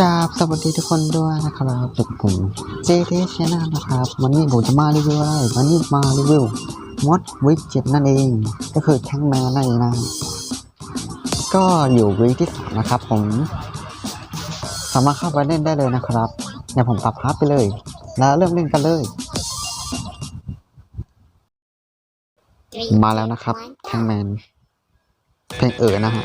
ครับ สวัสดีทุกคนด้วยนะครับจากผม JT Channel นะครับ วันนี้ผมจะมารีวิวอะไร วันนี้มารีวิวมดวิกเจ็นั่นเอง ก็คือแทงแมนนั่นเองนะ ก็อยู่วิกที่สามนะครับผม สามารถเข้าไปเล่นได้เลยนะครับเดี๋ยวผมปรับพับไปเลย แล้วเริ่มเล่นกันเลย มาแล้วนะครับแทงแมนเพลงเอ๋อนะฮะ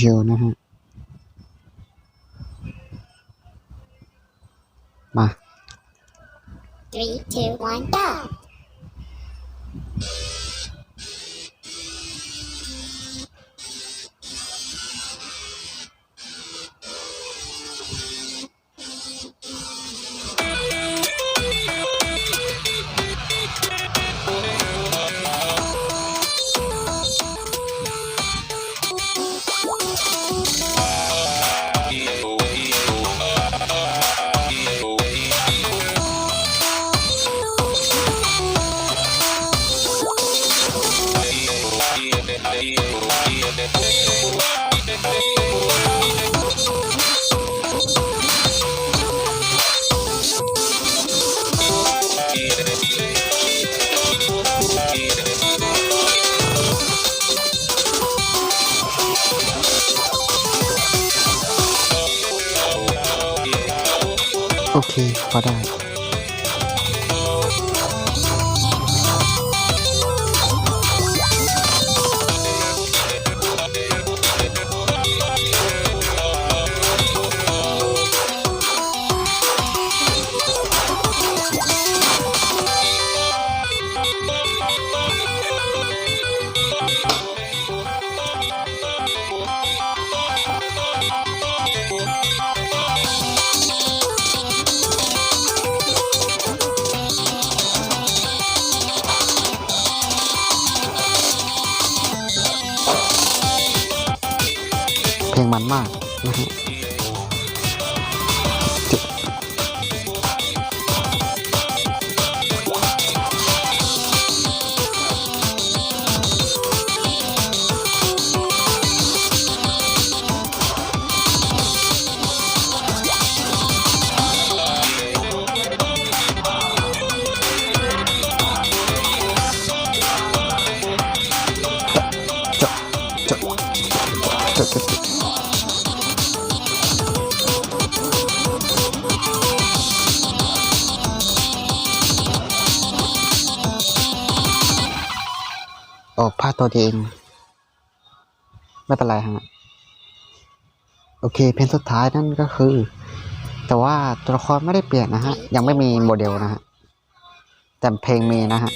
ชิวๆนะฮะ มา Three, two, one, go! โอเมันมากนะฮะ โอ้พลาดตัวเองไม่เป็นไรฮะ โอเค เพลงสุดท้ายนั่นก็คือ แต่ว่าตัวละครไม่ได้เปลี่ยนนะฮะ ยังไม่มีโมเดลนะฮะ แต่เพลงมีนะฮะ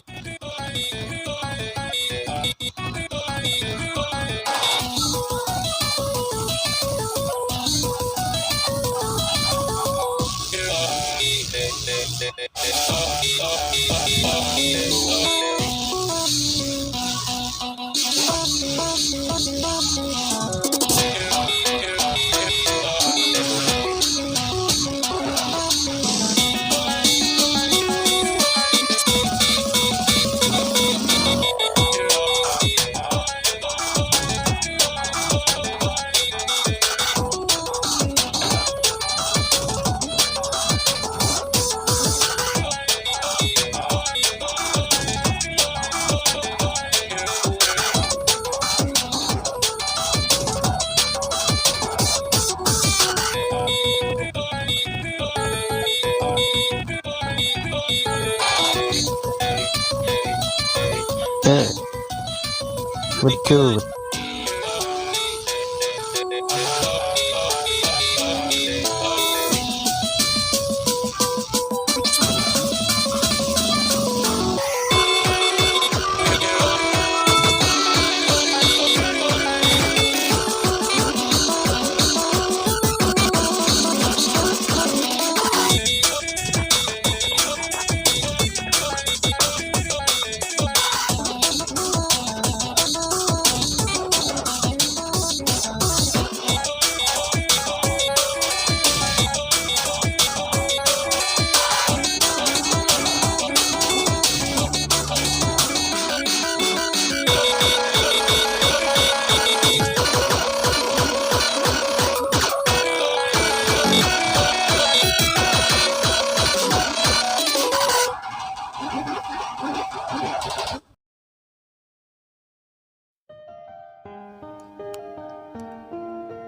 我求。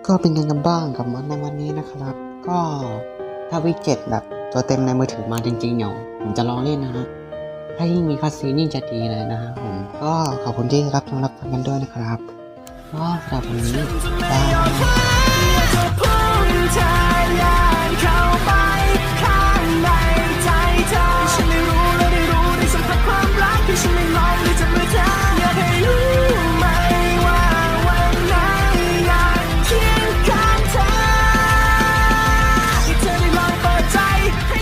ก็เป็นยังกันบ้างกับมอนในวันนี้นะครับ ก็ถ้าวิเจ็ดแบบตัวเต็มในมือถือมาจริงๆเนาะผมจะลองเล่นนะฮะถ้ายิ่งมีคาซีนยิ่งจะดีเลยนะฮะผมก็ขอบคุณที่รับชมรับฟังกันด้วยนะครับก็สำหรับวันนี้บาย